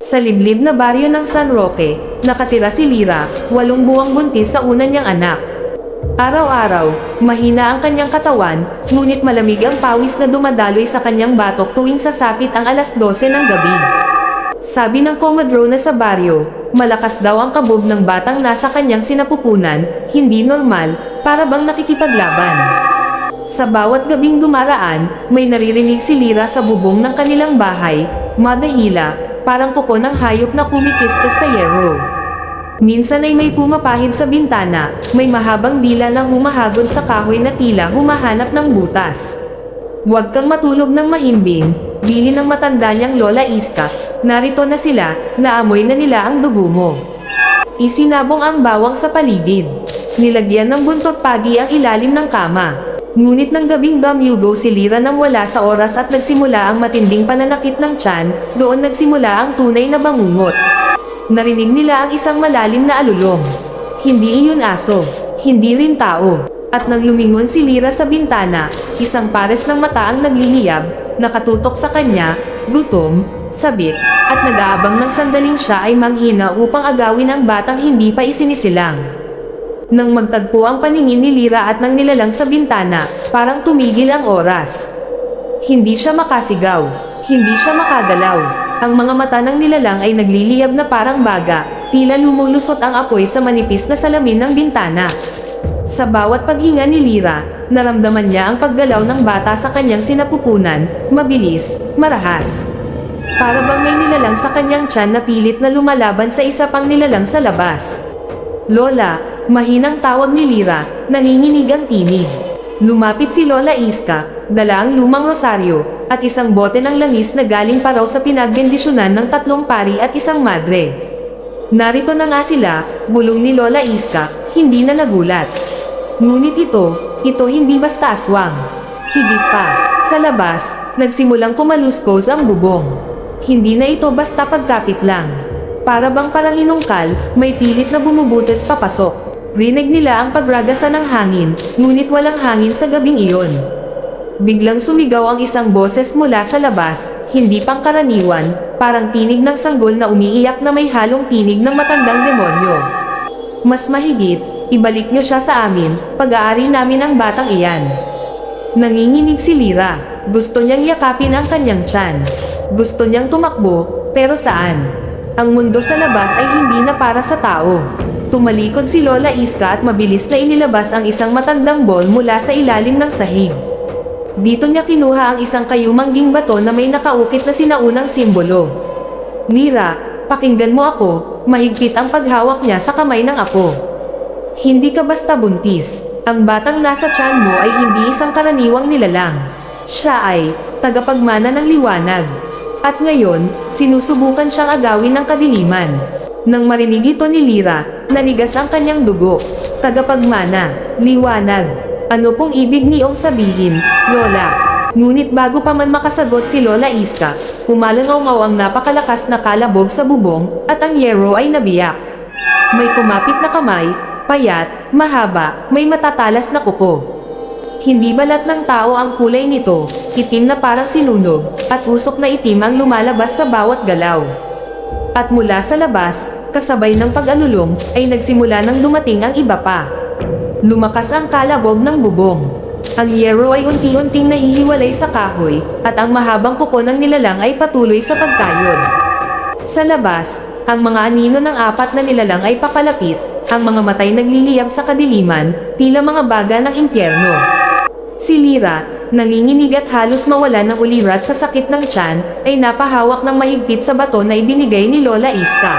Sa liblib na baryo ng San Roque, nakatira si Lira, walong buwang buntis sa una niyang anak. Araw-araw, mahina ang kanyang katawan, ngunit malamig ang pawis na dumadaloy sa kanyang batok tuwing sasapit ang alas 12 ng gabi. Sabi ng komadro na sa baryo, malakas daw ang kabog ng batang nasa kanyang sinapupunan, hindi normal, para bang nakikipaglaban. Sa bawat gabing dumaraan, may naririnig si Lira sa bubong ng kanilang bahay, madahila, parang kuko ng hayop na kumikistos sa yero. Minsan ay may pumapahid sa bintana, may mahabang dila na humahagod sa kahoy na tila humahanap ng butas. Huwag kang matulog ng mahimbing, bili ng matanda niyang Lola Iska, narito na sila, naamoy na nila ang dugo mo. Isinabong ang bawang sa paligid. Nilagyan ng buntot pagi ang ilalim ng kama. Ngunit ng gabing damyugo si Lira nang wala sa oras at nagsimula ang matinding pananakit ng tiyan, doon nagsimula ang tunay na bangungot. Narinig nila ang isang malalim na alulong. Hindi iyon aso, hindi rin tao. At nang lumingon si Lira sa bintana, isang pares ng mata ang nagliliyab, nakatutok sa kanya, gutom, sabik, at nag-aabang ng sandaling siya ay manghina upang agawin ang batang hindi pa isinisilang. Nang magtagpo ang paningin ni Lira at nang nilalang sa bintana, parang tumigil ang oras. Hindi siya makasigaw. Hindi siya makagalaw. Ang mga mata ng nilalang ay nagliliyab na parang baga, tila lumulusot ang apoy sa manipis na salamin ng bintana. Sa bawat paghinga ni Lira, naramdaman niya ang paggalaw ng bata sa kanyang sinapupunan, mabilis, marahas. Para bang may nilalang sa kanyang tiyan na pilit na lumalaban sa isa pang nilalang sa labas. Lola, mahinang tawag ni Lira, nanginginig ang tinig. Lumapit si Lola Iska, dala ang lumang rosaryo, at isang bote ng langis na galing pa raw sa pinagbendisyonan ng tatlong pari at isang madre. Narito na nga sila, bulong ni Lola Iska, hindi na nagulat. Ngunit ito, ito hindi basta aswang. Higit pa, sa labas, nagsimulang kumaluskos ang bubong. Hindi na ito basta pagkapit lang. Para bang parang inungkal, may pilit na bumubutas papasok. Rinig nila ang pagragasa ng hangin, ngunit walang hangin sa gabing iyon. Biglang sumigaw ang isang boses mula sa labas, hindi pangkaraniwan, parang tinig ng sanggol na umiiyak na may halong tinig ng matandang demonyo. Mas mahigit, ibalik niyo siya sa amin, pag-aari namin ang batang iyan. Nanginginig si Lira, gusto niyang yakapin ang kanyang tiyan. Gusto niyang tumakbo, pero saan? Ang mundo sa labas ay hindi na para sa tao. Tumalikod si Lola Iska at mabilis na inilabas ang isang matandang ball mula sa ilalim ng sahig. Dito niya kinuha ang isang kayumangging bato na may nakaukit na sinaunang simbolo. Lira, pakinggan mo ako, mahigpit ang paghawak niya sa kamay ng apo. Hindi ka basta buntis. Ang batang nasa tiyan mo ay hindi isang karaniwang nilalang. Siya ay tagapagmana ng liwanag. At ngayon, sinusubukan siyang agawin ng kadiliman. Nang marinig ito ni Lira, nanigas ang kanyang dugo. Tagapagmana, liwanag. Ano pong ibig niyong sabihin, Lola? Ngunit bago pa man makasagot si Lola Iska, humalangaw ang napakalakas na kalabog sa bubong, at ang yero ay nabiyak. May kumapit na kamay, payat, mahaba, may matatalas na kuko. Hindi balat ng tao ang kulay nito, itim na parang sinunog, at usok na itim ang lumalabas sa bawat galaw. At mula sa labas, kasabay ng pag-alulong, ay nagsimula nang dumating ang iba pa. Lumakas ang kalabog ng bubong. Ang yero ay unti-unting nahihiwalay sa kahoy, at ang mahabang kuko ng nilalang ay patuloy sa pagkayod. Sa labas, ang mga anino ng apat na nilalang ay papalapit, ang mga matay nagliliyab sa kadiliman, tila mga baga ng impyerno. Si Lira, nanginginig at halos mawala ng ulirat sa sakit ng tiyan, ay napahawak ng mahigpit sa bato na ibinigay ni Lola Iska.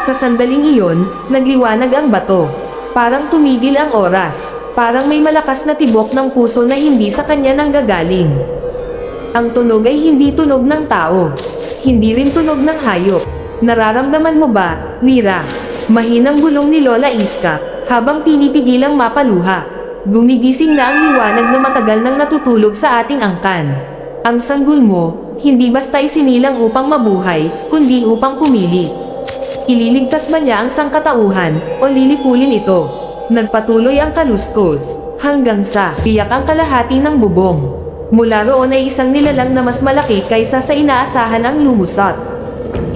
Sa sandaling iyon, nagliwanag ang bato. Parang tumigil ang oras. Parang may malakas na tibok ng puso na hindi sa kanya nanggagaling. Ang tunog ay hindi tunog ng tao. Hindi rin tunog ng hayop. Nararamdaman mo ba, Lira? Mahinang bulong ni Lola Iska, habang pinipigilang mapaluha. Gumigising na ang liwanag na matagal nang natutulog sa ating angkan. Ang sanggol mo, hindi basta isinilang upang mabuhay, kundi upang pumili. Ililigtas ba niya ang sangkatauhan, o lilipulin ito? Nagpatuloy ang kaluskos, hanggang sa, piyak ang kalahati ng bubong. Mula roon ay isang nilalang na mas malaki kaysa sa inaasahan ang lumusot.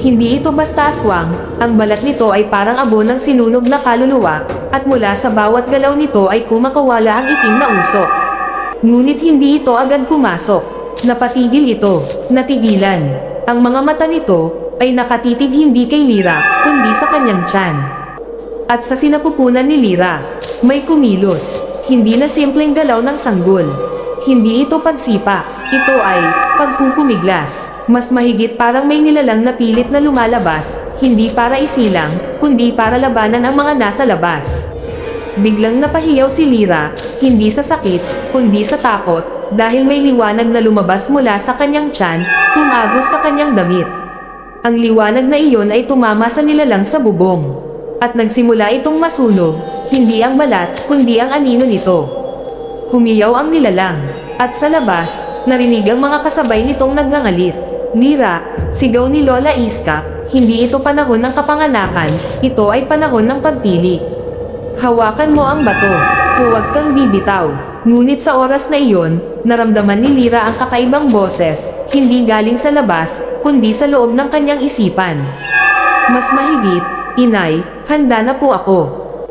Hindi ito basta aswang, ang balat nito ay parang abo ng sinunog na kaluluwa, at mula sa bawat galaw nito ay kumakawala ang itim na usok. Ngunit hindi ito agad pumasok. Napatigil ito, natigilan. Ang mga mata nito ay nakatitig hindi kay Lira, kundi sa kanyang tiyan. At sa sinapupunan ni Lira, may kumilos, hindi na simpleng galaw ng sanggol. Hindi ito pagsipa, ito ay pagpupumiglas. Mas mahigit parang may nilalang na pilit na lumalabas, hindi para isilang, kundi para labanan ang mga nasa labas. Biglang napahiyaw si Lira, hindi sa sakit, kundi sa takot, dahil may liwanag na lumabas mula sa kanyang tiyan, tumagos sa kanyang damit. Ang liwanag na iyon ay tumama sa nilalang sa bubong. At nagsimula itong masunog, hindi ang balat, kundi ang anino nito. Humiyaw ang nilalang, at sa labas, narinig ang mga kasabay nitong nagngangalit. Lira, sigaw ni Lola Iska, hindi ito panahon ng kapanganakan, ito ay panahon ng pagpili. Hawakan mo ang bato, huwag kang bibitaw. Ngunit sa oras na iyon, naramdaman ni Lira ang kakaibang boses, hindi galing sa labas, kundi sa loob ng kanyang isipan. Mas mahigit, inay, handa na po ako.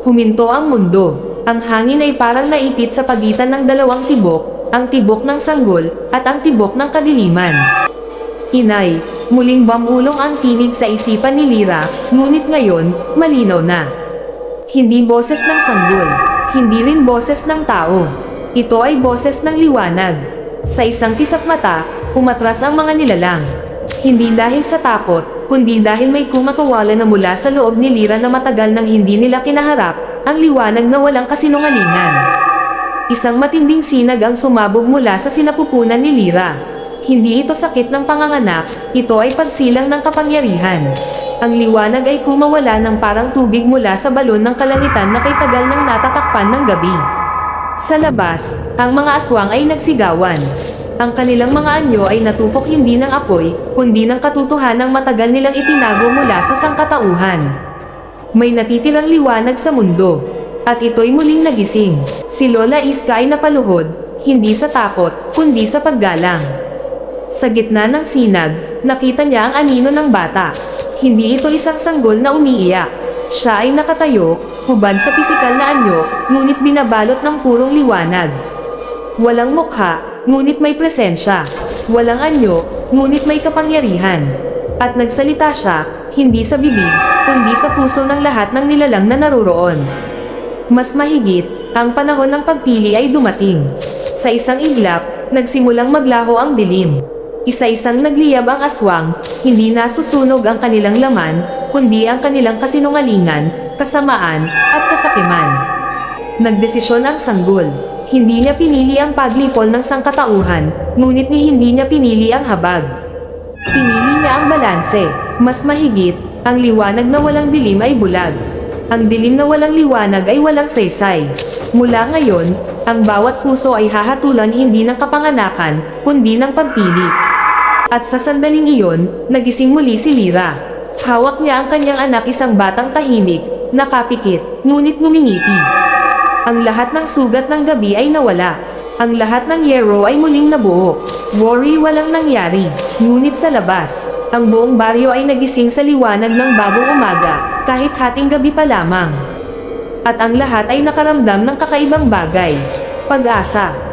Huminto ang mundo. Ang hangin ay parang naipit sa pagitan ng dalawang tibok, ang tibok ng sanggol, at ang tibok ng kadiliman. Inay, muling bamulong ang tinig sa isipan ni Lira, ngunit ngayon, malinaw na. Hindi boses ng sanggol, hindi rin boses ng tao. Ito ay boses ng liwanag. Sa isang kisap mata, umatras ang mga nilalang. Hindi dahil sa takot, kundi dahil may kumakawala na mula sa loob ni Lira na matagal nang hindi nila kinaharap, ang liwanag na walang kasinungalingan. Isang matinding sinag ang sumabog mula sa sinapupunan ni Lira. Hindi ito sakit ng panganganak, ito ay pagsilang ng kapangyarihan. Ang liwanag ay kumawala ng parang tubig mula sa balon ng kalangitan na kay tagal ng natatakpan ng gabi. Sa labas, ang mga aswang ay nagsigawan. Ang kanilang mga anyo ay natupok hindi ng apoy, kundi ng katotohanang matagal nilang itinago mula sa sangkatauhan. May natitirang liwanag sa mundo. At ito'y muling nagising. Si Lola Iska ay napaluhod, hindi sa takot, kundi sa paggalang. Sa gitna ng sinag, nakita niya ang anino ng bata. Hindi ito isang sanggol na umiiyak. Siya ay nakatayo, hubad sa pisikal na anyo, ngunit binabalot ng purong liwanag. Walang mukha, ngunit may presensya. Walang anyo, ngunit may kapangyarihan. At nagsalita siya, hindi sa bibig, kundi sa puso ng lahat ng nilalang na naruroon. Mas mahigit, ang panahon ng pagpili ay dumating. Sa isang iglap, nagsimulang maglaho ang dilim. Isa-isang nagliyab ang aswang, hindi nasusunog ang kanilang laman, kundi ang kanilang kasinungalingan, kasamaan, at kasakiman. Nagdesisyon ang sanggol. Hindi niya pinili ang paglipol ng sangkatauhan, ngunit ni hindi niya pinili ang habag. Pinili niya ang balanse. Mas mahigit, ang liwanag na walang dilim ay bulag. Ang dilim na walang liwanag ay walang saysay. Mula ngayon, ang bawat puso ay hahatulan hindi ng kapanganakan, kundi ng pagpili. At sa sandaling iyon, nagising muli si Lira. Hawak niya ang kanyang anak isang batang tahimik, nakapikit, ngunit ngumingiti. Ang lahat ng sugat ng gabi ay nawala. Ang lahat ng yero ay muling nabuo. Worry walang nangyari. Ngunit sa labas, ang buong baryo ay nagising sa liwanag ng bagong umaga, kahit hating gabi pa lamang. At ang lahat ay nakaramdam ng kakaibang bagay. Pag-asa.